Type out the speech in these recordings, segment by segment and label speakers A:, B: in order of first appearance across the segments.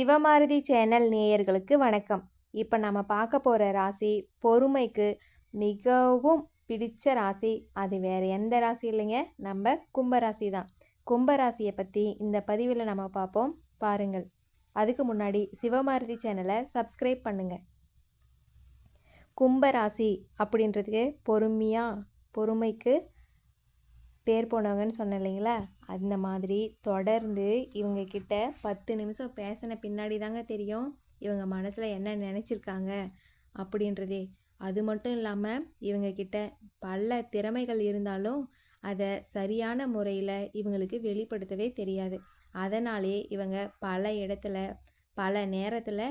A: சிவமாருதி channel நேயர்களுக்கு வணக்கம். இப்போ நம்ம பார்க்க போகிற ராசி பொறுமைக்கு மிகவும் பிடிச்ச ராசி. அது வேறு எந்த ராசி இல்லைங்க? நம்ம கும்பராசி தான். கும்பராசியை பற்றி இந்த பதிவில் நம்ம பார்ப்போம். பாருங்கள். அதுக்கு முன்னாடி சிவமாருதி சேனலை சப்ஸ்கிரைப் பண்ணுங்கள் கும்பராசி அப்படின்றதுக்கு பொறுமையாக பொறுமைக்கு பேர் போனவங்கன்னு சொன்னேன் இல்லைங்களா? அந்த மாதிரி தொடர்ந்து இவங்க கிட்ட பத்து நிமிஷம் பேசின பின்னாடி தாங்க தெரியும் இவங்க மனசில் என்ன நினச்சிருக்காங்க அப்படின்றதே. அது மட்டும் இல்லாமல் இவங்க கிட்ட பல திறமைகள் இருந்தாலும் அதை சரியான முறையில் இவங்களுக்கு வெளிப்படுத்தவே தெரியாது. அதனாலே இவங்க பல இடத்துல பல நேரத்தில்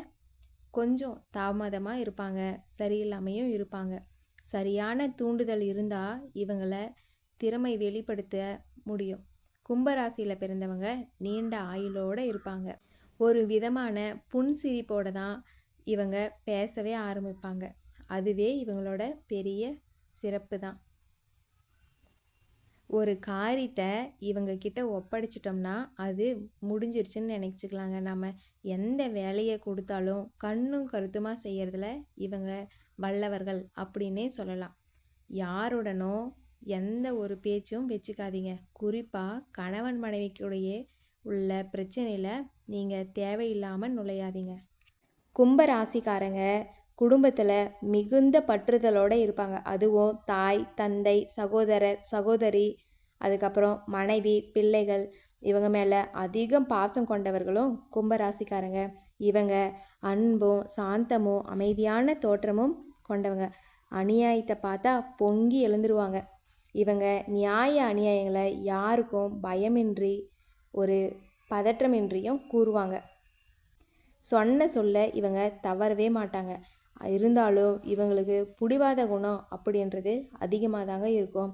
A: கொஞ்சம் தாமதமாக இருப்பாங்க சரியில்லாமையும் இருப்பாங்க. சரியான தூண்டுதல் இருந்தால் இவங்களை திறமை வெளிப்படுத்த முடியும். கும்பராசியில் பிறந்தவங்க நீண்ட ஆயுளோடு இருப்பாங்க. ஒரு விதமான புன்சிரிப்போடு தான் இவங்க பேசவே ஆரம்பிப்பாங்க. அதுவே இவங்களோட பெரிய சிறப்பு தான். ஒரு காரியத்தை இவங்க கிட்ட ஒப்படைச்சிட்டோம்னா அது முடிஞ்சிருச்சுன்னு நினச்சிக்கலாங்க. நம்ம எந்த வேலையை கொடுத்தாலும் கண்ணும் கருத்துமாக செய்கிறதுல இவங்க வல்லவர்கள் அப்படின்னே சொல்லலாம். யாருடனோ எந்த ஒரு பேச்சும் வச்சுக்காதீங்க. குறிப்பாக கணவன் மனைவிக்குடைய உள்ள பிரச்சனையில் நீங்கள் தேவையில்லாமல் நுழையாதீங்க. கும்ப ராசிக்காரங்க குடும்பத்தில் மிகுந்த பற்றுதலோடு இருப்பாங்க. அதுவும் தாய் தந்தை சகோதரர் சகோதரி அதுக்கப்புறம் மனைவி பிள்ளைகள் இவங்க மேலே அதிகம் பாசம் கொண்டவர்களும் கும்பராசிக்காரங்க இவங்க அன்பும் சாந்தமும் அமைதியான தோற்றமும் கொண்டவங்க. அநியாயத்தை பார்த்தா பொங்கி எழுந்துருவாங்க. இவங்க நியாய அநியாயங்களை யாருக்கும் பயமின்றி ஒரு பதற்றமின்றியும் கூறுவாங்க. சொன்ன சொல்ல இவங்க தவறவே மாட்டாங்க. இருந்தாலும் இவங்களுக்கு பிடிவாத குணம் அப்படின்றது அதிகமாக தாங்க இருக்கும்.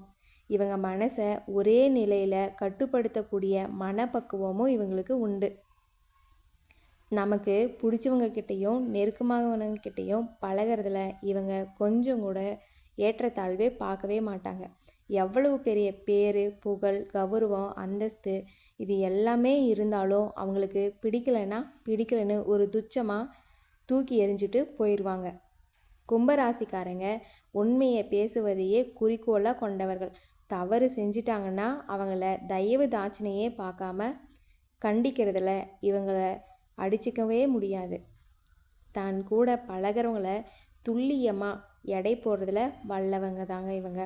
A: இவங்க மனசை ஒரே நிலையில் கட்டுப்படுத்தக்கூடிய மனப்பக்குவமும் இவங்களுக்கு உண்டு. நமக்கு பிடிச்சவங்க கிட்டேயும் நெருக்கமாகவங்க கிட்டேயும் பழகிறதுல இவங்க கொஞ்சம் கூட ஏற்றத்தாழ்வே பார்க்கவே மாட்டாங்க. எவ்வளவு பெரிய பேர் புகழ் கௌரவம் அந்தஸ்து இது எல்லாமே இருந்தாலும் அவங்களுக்கு பிடிக்கலைன்னா பிடிக்கலைன்னு ஒரு துச்சமாக தூக்கி எறிஞ்சிட்டு போயிடுவாங்க கும்பராசிக்காரங்க உண்மையை பேசுவதையே குறிக்கோளாக கொண்டவர்கள். தவறு செஞ்சிட்டாங்கன்னா அவங்கள தயவு தாட்சணையே பார்க்காம கண்டிக்கிறதுல இவங்களை அடிச்சிக்கவே முடியாது. தான் கூட பழகிறவங்கள துல்லியமாக எடை போடுறதுல வல்லவங்க தாங்க இவங்க.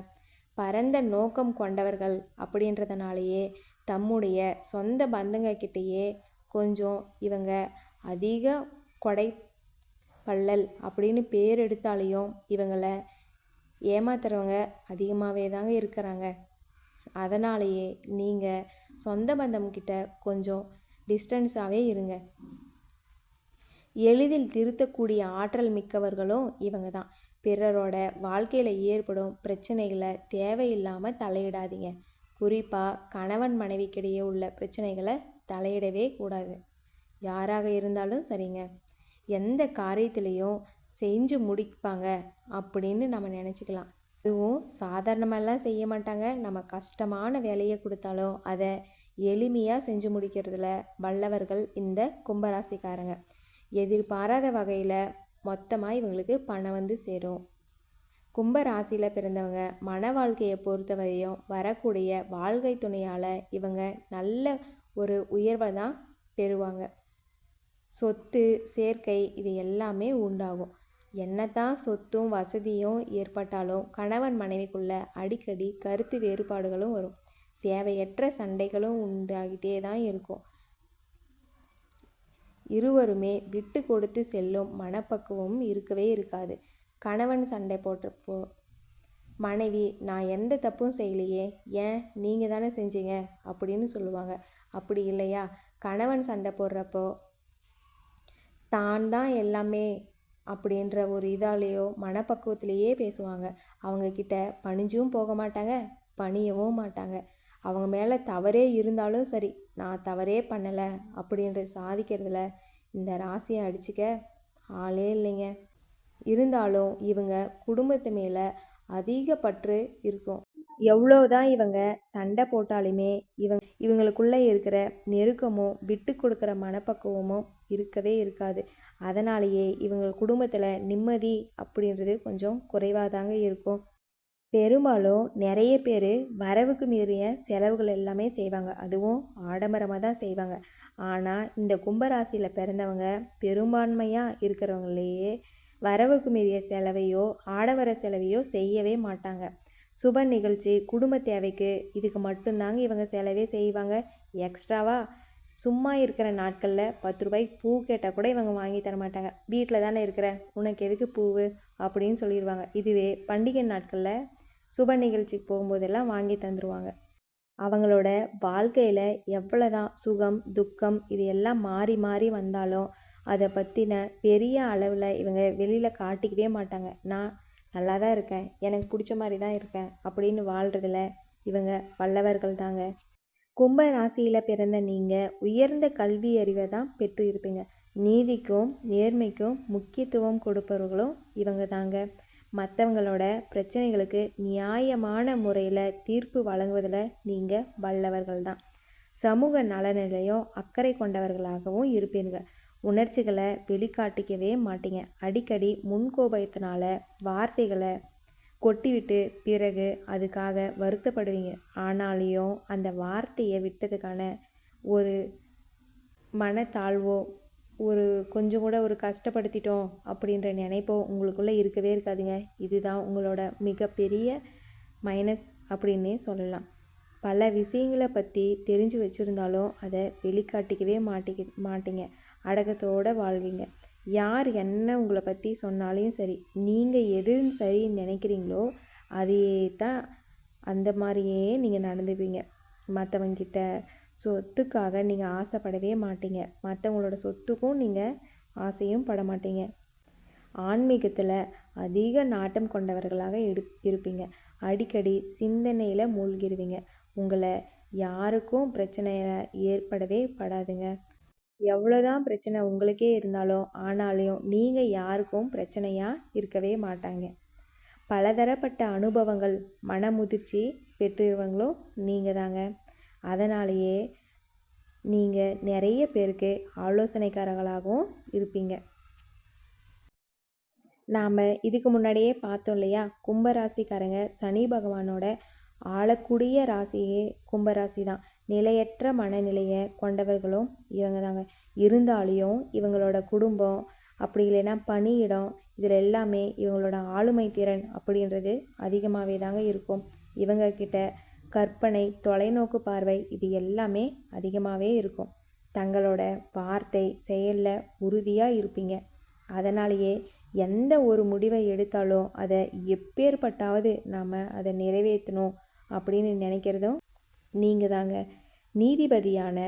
A: பரந்த நோக்கம் கொண்டவர்கள் அப்படின்றதுனாலேயே தம்முடைய சொந்த பந்தங்கக்கிட்டேயே கொஞ்சம் இவங்க அதிக கொடை பள்ளல் அப்படின்னு பேர் எடுத்தாலையும் இவங்களை ஏமாத்துறவங்க அதிகமாகவே தாங்க இருக்கிறாங்க. அதனாலேயே நீங்கள் சொந்த பந்தம்கிட்ட கொஞ்சம் டிஸ்டன்ஸாகவே இருங்க. எளிதில் திருத்தக்கூடிய ஆற்றல் மிக்கவர்களும் இவங்க தான். பிறரோட வாழ்க்கையில் ஏற்படும் பிரச்சனைகளை தேவையில்லாமல் தலையிடாதீங்க. குறிப்பாக கணவன் மனைவிக்கிடையே உள்ள பிரச்சனைகளை தலையிடவே கூடாது. யாராக இருந்தாலும் சரிங்க. எந்த காரியத்திலையும் செஞ்சு முடிப்பாங்க அப்படின்னு நம்ம நினச்சிக்கலாம். இதுவும் சாதாரணமெல்லாம் செய்ய மாட்டாங்க. நம்ம கஷ்டமான வேலையை கொடுத்தாலும் அதை எளிமையாக செஞ்சு முடிக்கிறதுல வல்லவர்கள் இந்த கும்பராசிக்காரங்க. எதிர்பாராத வகையில் மொத்தமாக இவங்களுக்கு பணம் வந்து சேரும். கும்ப ராசியில் பிறந்தவங்க மன வாழ்க்கையை பொறுத்தவரையும் வரக்கூடிய வாழ்க்கை துணையால் இவங்க நல்ல ஒரு உயர்வை தான் பெறுவாங்க. சொத்து சேர்க்கை இது எல்லாமே உண்டாகும். என்னதான் சொத்தும் வசதியும் ஏற்பட்டாலும் கணவன் மனைவிக்குள்ள அடிக்கடி கருத்து வேறுபாடுகளும் வரும். தேவையற்ற சண்டைகளும் உண்டாகிட்டே தான் இருக்கும். இருவருமே விட்டு கொடுத்து செல்லும் மனப்பக்குவமும் இருக்கவே இருக்காது. கணவன் சண்டை போட்டப்போ மனைவி நான் எந்த தப்பும் செய்யலையே ஏன் நீங்கள் தானே செஞ்சீங்க? அப்படின்னு சொல்லுவாங்க. அப்படி இல்லையா? கணவன் சண்டை போடுறப்போ தான் தான் எல்லாமே அப்படின்ற ஒரு இதாலேயோ மனப்பக்குவத்திலேயே பேசுவாங்க. அவங்கக்கிட்ட பணிஞ்சும் போக மாட்டாங்க பணியவும் மாட்டாங்க. அவங்க மேலே தவறே இருந்தாலும் சரி நான் தவறே பண்ணலை அப்படின்ற சாதிக்கிறதுல இந்த ராசியை அடிச்சுக்க ஆளே இல்லைங்க. இருந்தாலும் இவங்க குடும்பத்து மேலே அதிக பற்று இருக்கும். எவ்வளோதான் இவங்க சண்டை போட்டாலுமே இவங்க இவங்களுக்குள்ளே இருக்கிற நெருக்கமும் விட்டு கொடுக்குற மனப்பக்குவமும் இருக்கவே இருக்காது. அதனாலேயே இவங்க குடும்பத்தில் நிம்மதி அப்படின்றது கொஞ்சம் குறைவாக தாங்க இருக்கும். பெரும்பாலும் நிறைய பேர் வரவுக்கு மீறிய செலவுகள் எல்லாமே செய்வாங்க. அதுவும் ஆடம்பரமாக தான் செய்வாங்க. ஆனால் இந்த கும்பராசியில் பிறந்தவங்க பெரும்பான்மையாக இருக்கிறவங்களையே வரவுக்கு மீறிய செலவையோ ஆடவர செலவையோ செய்யவே மாட்டாங்க. சுப நிகழ்ச்சி குடும்ப தேவைக்கு இதுக்கு மட்டும்தாங்க இவங்க செலவே செய்வாங்க. எக்ஸ்ட்ராவாக சும்மா இருக்கிற நாட்களில் பத்து ரூபாய்க்கு பூ கேட்டால் கூட இவங்க வாங்கி தர மாட்டாங்க. வீட்டில் தானே இருக்கிற உனக்கு எதுக்கு பூவு? அப்படின்னு சொல்லிடுவாங்க இதுவே பண்டிகை நாட்களில் சுப நிகழ்ச்சிக்கு போகும்போதெல்லாம் வாங்கி தந்துடுவாங்க அவங்களோட வாழ்க்கையில் எவ்வளோதான் சுகம் துக்கம் இது எல்லாம் மாறி மாறி வந்தாலும் அதை பற்றின பெரிய அளவில் இவங்க வெளியில் காட்டிக்கவே மாட்டாங்க. நான் நல்லா தான் இருக்கேன். எனக்கு பிடிச்ச மாதிரி தான் இருக்கேன். அப்படின்னு வாழ்கிறதுல இவங்க வல்லவர்கள் தாங்க. கும்ப ராசியில் பிறந்த நீங்கள் உயர்ந்த கல்வி அறிவை தான் பெற்று இருப்பீங்க நீதிக்கும் நேர்மைக்கும் முக்கியத்துவம் கொடுப்பவர்களும் இவங்க தாங்க. மற்றவங்களோட பிரச்சனைகளுக்கு நியாயமான முறையில் தீர்ப்பு வழங்குவதில் நீங்கள் வல்லவர்கள் தான் சமூக நலனிலையும் அக்கறை கொண்டவர்களாகவும் இருப்பீங்க உணர்ச்சிகளை வெளிக்காட்டிக்கவே மாட்டீங்க. அடிக்கடி முன்கோபத்தினால வார்த்தைகளை கொட்டிவிட்டு பிறகு அதுக்காக வருத்தப்படுவீங்க. ஆனாலையும் அந்த வார்த்தையை விட்டதுக்கான ஒரு மனத்தாழ்வோ ஒரு கொஞ்சம் கூட ஒரு கஷ்டப்படுத்திட்டோம் அப்படின்ற நினைப்போ உங்களுக்குள்ளே இருக்கவே இருக்காதுங்க. இதுதான் உங்களோட மிகப்பெரிய மைனஸ் அப்படின்னே சொல்லலாம். பல விஷயங்களை பற்றி தெரிஞ்சு வச்சுருந்தாலும் அதை வெளிக்காட்டிக்கவே மாட்டிக்க மாட்டீங்க. அடக்கத்தோடு வாழ்வீங்க. யார் என்ன உங்களை பற்றி சொன்னாலையும் சரி நீங்கள் எது சரின்னு நினைக்கிறீங்களோ அதையே தான் அந்த மாதிரியே நீங்கள் நடந்துப்பீங்க. மற்றவங்கிட்ட சொத்துக்காக நீங்கள் ஆசைப்படவே மாட்டீங்க. மற்றவங்களோட சொத்துக்கும் நீங்கள் ஆசையும் பட மாட்டீங்க. ஆன்மீகத்தில் அதிக நாட்டம் கொண்டவர்களாக எடு இருப்பீங்க. அடிக்கடி சிந்தனையில் மூழ்கிடுவீங்க உங்களை யாருக்கும் பிரச்சனை ஏற்படவே படாதுங்க. எவ்வளோதான் பிரச்சனை உங்களுக்கே இருந்தாலும் ஆனாலையும் நீங்கள் யாருக்கும் பிரச்சனையாக இருக்கவே மாட்டாங்க. பலதரப்பட்ட அனுபவங்கள் மனமுதிர்ச்சி பெற்றிருவங்களும் நீங்கள் தாங்க அதனாலேயே நீங்கள் நிறைய பேருக்கு ஆலோசனைக்காரர்களாகவும் இருப்பீங்க. நாம் இதுக்கு முன்னாடியே பார்த்தோம் இல்லையா? கும்பராசிக்காரங்க சனி பகவானோட ஆளக்கூடிய ராசியே கும்பராசி தான். நிலையற்ற மனநிலையை கொண்டவர்களும் இவங்க தாங்க. இருந்தாலையும் இவங்களோட குடும்பம் அப்படி இல்லைன்னா பணியிடம் இதில் எல்லாமே இவங்களோட ஆளுமை திறன் அப்படின்றது அதிகமாகவே தாங்க இருக்கும். இவங்கக்கிட்ட கற்பனை தொலைநோக்கு பார்வை இது எல்லாமே அதிகமாகவே இருக்கும். தங்களோட வார்த்தை செயலில் உறுதியாக இருப்பீங்க. அதனாலேயே எந்த ஒரு முடிவை எடுத்தாலும் அதை எப்பேற்பட்டாவது நாம் அதை நிறைவேற்றணும் அப்படின்னு நினைக்கிறதும் நீங்கள் தாங்க. நீதிபதியான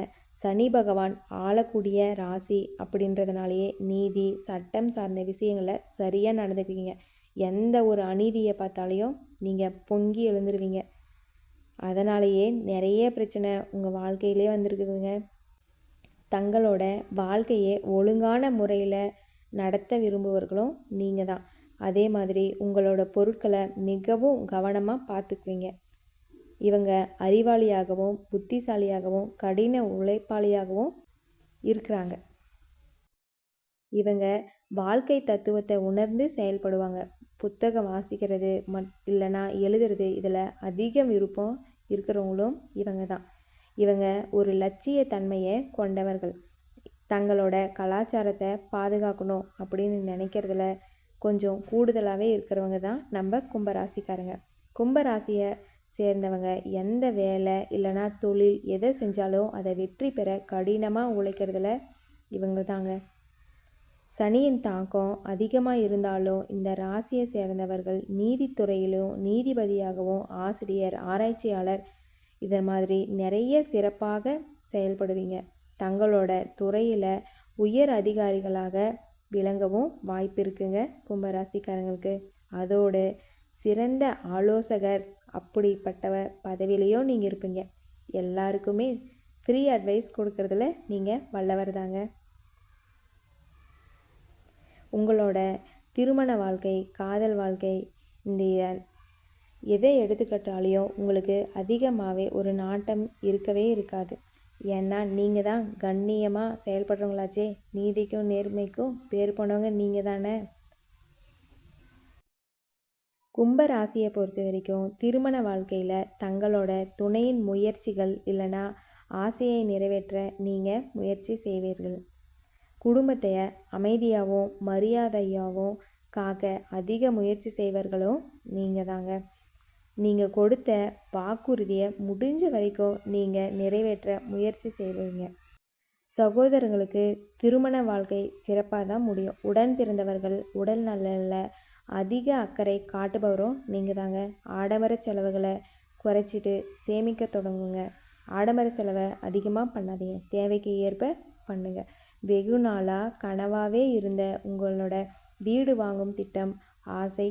A: சனி பகவான் ஆளக்கூடிய ராசி அப்படின்றதுனாலேயே நீதி சட்டம் சார்ந்த விஷயங்களை சரியாக நடந்துக்குவீங்க. எந்த ஒரு அநீதியை பார்த்தாலையும் நீங்கள் பொங்கி எழுந்துருவீங்க. அதனாலேயே நிறைய பிரச்சனை உங்கள் வாழ்க்கையிலே வந்திருக்குதுங்க. தங்களோட வாழ்க்கையை ஒழுங்கான முறையில் நடத்த விரும்புவர்களும் நீங்கள் தான். அதே மாதிரி உங்களோட பொருட்களை மிகவும் கவனமாக பார்த்துக்குவீங்க. இவங்க அறிவாளியாகவும் புத்திசாலியாகவும் கடின உழைப்பாளியாகவும் இருக்கிறாங்க. இவங்க வாழ்க்கை தத்துவத்தை உணர்ந்து செயல்படுவாங்க. புத்தகம் வாசிக்கிறது மட் இல்லைனா எழுதுறது இதில் அதிக விருப்பம் இருக்கிறவங்களும் இவங்க தான். இவங்க ஒரு லட்சிய தன்மையை கொண்டவர்கள். தங்களோட கலாச்சாரத்தை பாதுகாக்கணும் அப்படின்னு நினைக்கிறதுல கொஞ்சம் கூடுதலாகவே இருக்கிறவங்க தான் நம்ம கும்பராசிக்காரங்க. கும்பராசியை சேர்ந்தவங்க எந்த வேலை இல்லைனா தொழில் எதை செஞ்சாலும் அதை வெற்றி பெற கடினமாக உழைக்கிறதுல இவங்க தாங்க. சனியின் தாக்கம் அதிகமாக இருந்தாலும் இந்த ராசியை சேர்ந்தவர்கள் நீதித்துறையிலும் நீதிபதியாகவும் ஆசிரியர் ஆராய்ச்சியாளர் இதை மாதிரி நிறைய சிறப்பாக செயல்படுவீங்க. தங்களோட துறையில் உயர் அதிகாரிகளாக விளங்கவும் வாய்ப்பு இருக்குங்க கும்பராசிக்காரங்களுக்கு. அதோடு சிறந்த ஆலோசகர் அப்படிப்பட்டவ பதவியிலையும் நீங்கள் இருப்பீங்க. எல்லாருக்குமே ஃப்ரீ அட்வைஸ் கொடுக்கறதுல நீங்கள் வல்லவர் தாங்க உங்களோட திருமண வாழ்க்கை காதல் வாழ்க்கை இந்த எதை எடுத்துக்கிட்டாலையும் உங்களுக்கு அதிகமாகவே ஒரு நாட்டம் இருக்கவே இருக்காது. ஏன்னா நீங்கள் தான் கண்ணியமாக செயல்படுறவங்களாச்சே. நீதிக்கும் நேர்மைக்கும் பேர் போனவங்க நீங்கள் தானே. கும்ப ராசியை பொறுத்த வரைக்கும் திருமண வாழ்க்கையில் தங்களோட துணையின் முயற்சிகள் இல்லைன்னா ஆசையை நிறைவேற்ற நீங்கள் முயற்சி செய்வீர்கள். குடும்பத்தை அமைதியாகவும் மரியாதையாகவும் காக்க அதிக முயற்சி செய்வர்களும் நீங்கள் தாங்க. நீங்கள் கொடுத்த வாக்குறுதியை முடிஞ்ச வரைக்கும் நீங்கள் நிறைவேற்ற முயற்சி செய்வீங்க. சகோதரங்களுக்கு திருமண வாழ்க்கை சிறப்பாக தான் முடியும். உடன் பிறந்தவர்கள் உடல் நலனில் அதிக அக்கறை காட்டுபவரும் நீங்கள் தாங்க. ஆடம்பர செலவுகளை குறைச்சிட்டு சேமிக்க தொடங்குங்க. ஆடம்பர செலவை அதிகமாக பண்ணாதீங்க. தேவைக்கு ஏற்ப பண்ணுங்கள் வெகு நாளாக கனவாகவே இருந்த உங்களோட வீடு வாங்கும் திட்டம் ஆசை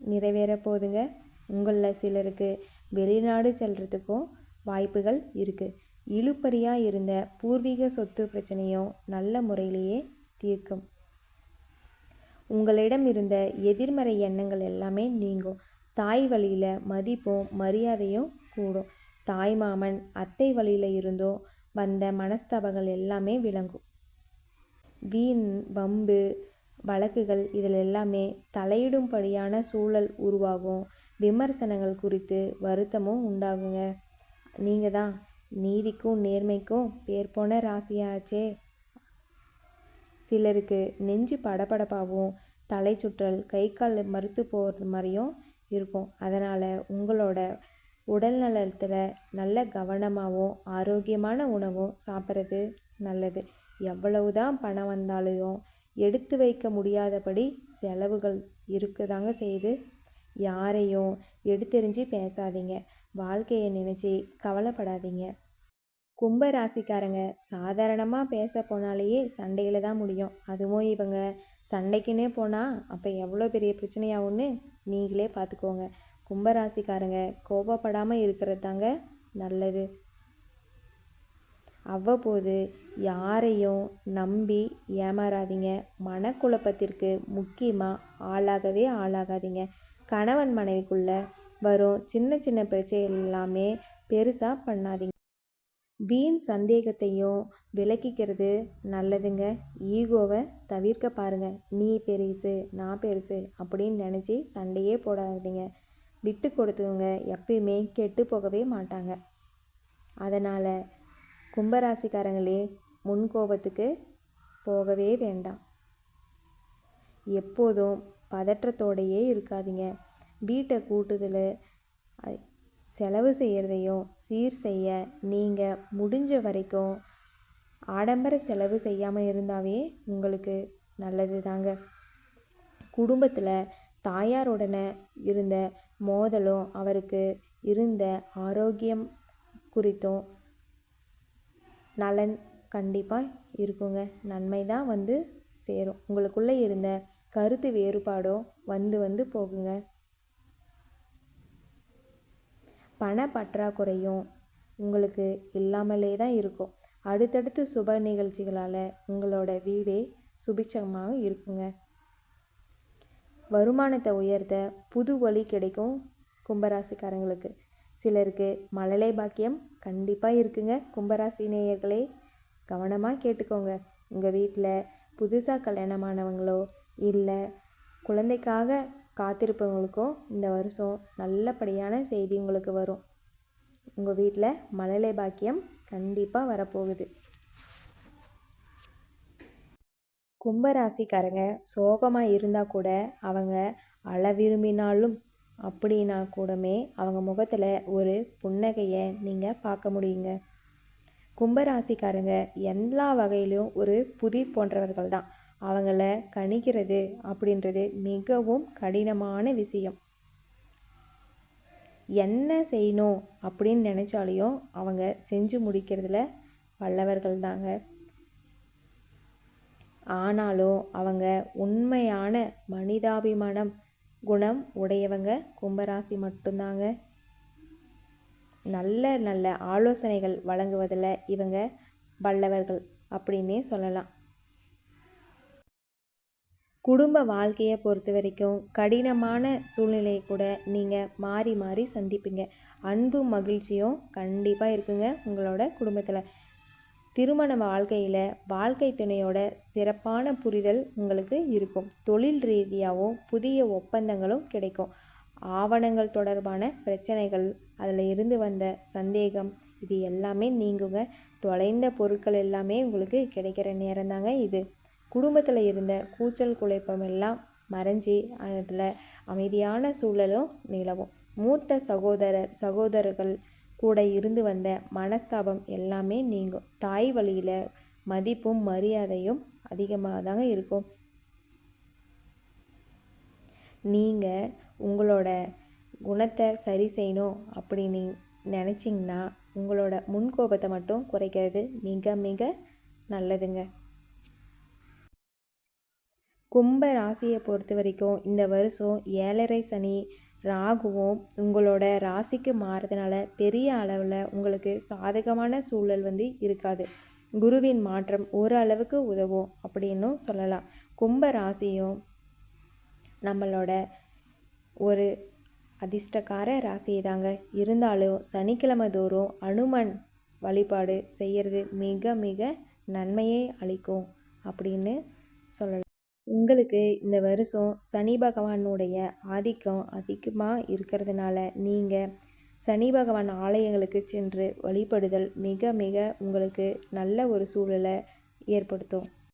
A: நிறைவேற போதுங்க. உங்களில் சிலருக்கு வெளிநாடு செல்கிறதுக்கும் வாய்ப்புகள் இருக்குது இழுப்பறியாக இருந்த பூர்வீக சொத்து பிரச்சனையும் நல்ல முறையிலேயே தீர்க்கும். உங்களிடம் இருந்த எதிர்மறை எண்ணங்கள் எல்லாமே நீங்கும். தாய் வழியில் மதிப்பும் மரியாதையும் கூடும். தாய் மாமன் அத்தை வழியில் இருந்தும் வந்த மனஸ்தாபங்கள் எல்லாமே விளங்கும். வீண் வம்பு வழக்குகள் இதில் எல்லாமே தலையிடும்படியான சூழல் உருவாகும். விமர்சனங்கள் குறித்து வருத்தமும் உண்டாகுங்க. நீங்கள் தான் நீதிக்கும் நேர்மைக்கும் பேர் போன ராசியாச்சே. சிலருக்கு நெஞ்சு படபடப்பாகவும் தலை சுற்றல் கை கால் மறுத்து போகிறது மாதிரியும் இருக்கும். அதனால் உங்களோட உடல் நலத்தில் நல்ல கவனமாகவும் ஆரோக்கியமான உணவும் சாப்பிட்றது நல்லது. எவ்வளவு தான் பணம் வந்தாலும் எடுத்து வைக்க முடியாதபடி செலவுகள் இருக்குதாங்க செய்யுது. யாரையும் எடுத்தெறிஞ்சு பேசாதீங்க. வாழ்க்கையை நினச்சி கவலைப்படாதீங்க. கும்ப ராசிக்காரங்க சாதாரணமாக பேச போனாலேயே சண்டையில் தான் முடியும். அதுவும் இவங்க சண்டைக்குன்னே போனால் அப்போ எவ்வளோ பெரிய பிரச்சனையாகும்னு நீங்களே பார்த்துக்கோங்க கும்பராசிக்காரங்க கோபப்படாமல் இருக்கிறது தாங்க நல்லது. அவ்வப்போது யாரையும் நம்பி ஏமாறாதீங்க. மனக்குழப்பத்திற்கு முக்கியமாக ஆளாகவே ஆளாகாதீங்க. கணவன் மனைவிக்குள்ள வரும் சின்ன சின்ன பிரச்சனை எல்லாமே பெருசாக பண்ணாதீங்க. வீண் சந்தேகத்தையும் விளக்கிக்கிறது நல்லதுங்க. ஈகோவை தவிர்க்க பாருங்க. நீ பெருசு நான் பெருசு அப்படின்னு நினச்சி சண்டையே போடாதீங்க. விட்டு கொடுத்தவங்க எப்பயுமே கெட்டு போகவே மாட்டாங்க. அதனால் கும்பராசிக்காரங்களே முன்கோபத்துக்கு போகவே வேண்டாம். எப்போதும் பதற்றத்தோடையே இருக்காதீங்க. வீட்டை கூட்டுதல் செலவு செய்கிறதையும் சீர் செய்ய நீங்கள் முடிஞ்ச வரைக்கும் ஆடம்பர செலவு செய்யாமல் இருந்தாவே உங்களுக்கு நல்லது தாங்க குடும்பத்தில் தாயாருடனே இருந்த மோதலும் அவருக்கு இருந்த ஆரோக்கியம் குறித்தும் நலன் கண்டிப்பாக இருக்குங்க. நன்மை தான் வந்து சேரும். உங்களுக்குள்ளே இருந்த கருத்து வேறுபாடோ வந்து வந்து போகுங்க. பண பற்றாக்குறையும் உங்களுக்கு இல்லாமலே தான் இருக்கும். அடுத்தடுத்து சுப நிகழ்ச்சிகளால் உங்களோட வீடே சுபிட்சமாக இருக்குங்க. வருமானத்தை உயர்த்த புது வழி கிடைக்கும் கும்பராசிக்காரங்களுக்கு. சிலருக்கு மழலை பாக்கியம் கண்டிப்பாக இருக்குங்க. கும்பராசி நேயர்களே கவனமாக கேட்டுக்கோங்க. உங்கள் வீட்டில் புதுசாக கல்யாணமானவங்களோ இல்லை குழந்தைக்காக காத்திருப்பவங்களுக்கோ இந்த வருஷம் நல்லபடியான செய்தி உங்களுக்கு வரும். உங்கள் வீட்டில் மழலை பாக்கியம் கண்டிப்பாக வரப்போகுது. கும்பராசிக்காரங்க சோகமாக இருந்தால் கூட அவங்க அள விரும்பினாலும் அப்படின்னா கூடமே அவங்க முகத்தில் ஒரு புன்னகையை நீங்கள் பார்க்க முடியுங்க. கும்பராசிக்காரங்க எல்லா வகையிலும் ஒரு புதிர் போன்றவர்கள் தான். அவங்கள கணிக்கிறது அப்படின்றது மிகவும் கடினமான விஷயம். என்ன செய்யணும் அப்படின்னு நினச்சாலையும் அவங்க செஞ்சு முடிக்கிறதுல வல்லவர்கள் தாங்க. ஆனாலும் அவங்க உண்மையான மனிதாபிமானம் குணம் உடையவங்க. கும்பராசி மட்டும்தாங்க நல்ல நல்ல ஆலோசனைகள் வழங்குவதில் இவங்க வல்லவர்கள் அப்படின்னே சொல்லலாம். குடும்ப வாழ்க்கையை பொறுத்த வரைக்கும் கடினமான சூழ்நிலையை கூட நீங்கள் மாறி மாறி சந்திப்பீங்க. அன்பும் மகிழ்ச்சியும் கண்டிப்பாக இருக்குங்க உங்களோட குடும்பத்தில். திருமண வாழ்க்கையில் வாழ்க்கை துணையோட சிறப்பான புரிதல் உங்களுக்கு இருக்கும். தொழில் ரீதியாகவும் புதிய ஒப்பந்தங்களும் கிடைக்கும். ஆவணங்கள் தொடர்பான பிரச்சனைகள் அதில் இருந்து வந்த சந்தேகம் இது எல்லாமே நீங்குங்க. தொலைந்த பொருட்கள் எல்லாமே உங்களுக்கு கிடைக்கிற நேரம் தாங்க இது. குடும்பத்தில் இருந்த கூச்சல் குழப்பம் எல்லாம் மறைஞ்சி அதில் அமைதியான சூழலும் நிலவும். மூத்த சகோதரர் சகோதரர்கள் கூட இருந்து வந்த மனஸ்தாபம் எல்லாமே நீங்கும். தாய் வழியில் மதிப்பும் மரியாதையும் அதிகமாக தாங்க இருக்கும். நீங்கள் உங்களோட குணத்தை சரி செய்யணும் அப்படின்னு நினச்சிங்கன்னா உங்களோட முன்கோபத்தை மட்டும் குறைக்கிறது மிக மிக நல்லதுங்க. கும்ப ராசியை பொறுத்த வரைக்கும் இந்த வருஷம் ஏழரை சனி ராகுவும் உங்களோட ராசிக்கு மாறுறதுனால பெரிய அளவில் உங்களுக்கு சாதகமான சூழல் வந்து இருக்காது. குருவின் மாற்றம் ஓரளவுக்கு உதவும் அப்படின்னும் சொல்லலாம். கும்ப ராசியும் நம்மளோட ஒரு அதிர்ஷ்டக்கார ராசி தாங்க. இருந்தாலும் சனிக்கிழமை தோறும் அனுமன் வழிபாடு செய்கிறது மிக மிக நன்மையை அளிக்கும் அப்படின்னு சொல்லலாம். உங்களுக்கு இந்த வருஷம் சனி பகவானுடைய ஆதிக்கம் அதிகமாக இருக்கிறதுனால நீங்கள் சனி பகவான் ஆலயங்களுக்கு சென்று வழிபடுதல் மிக மிக உங்களுக்கு நல்ல ஒரு சூழலை ஏற்படுத்தும்.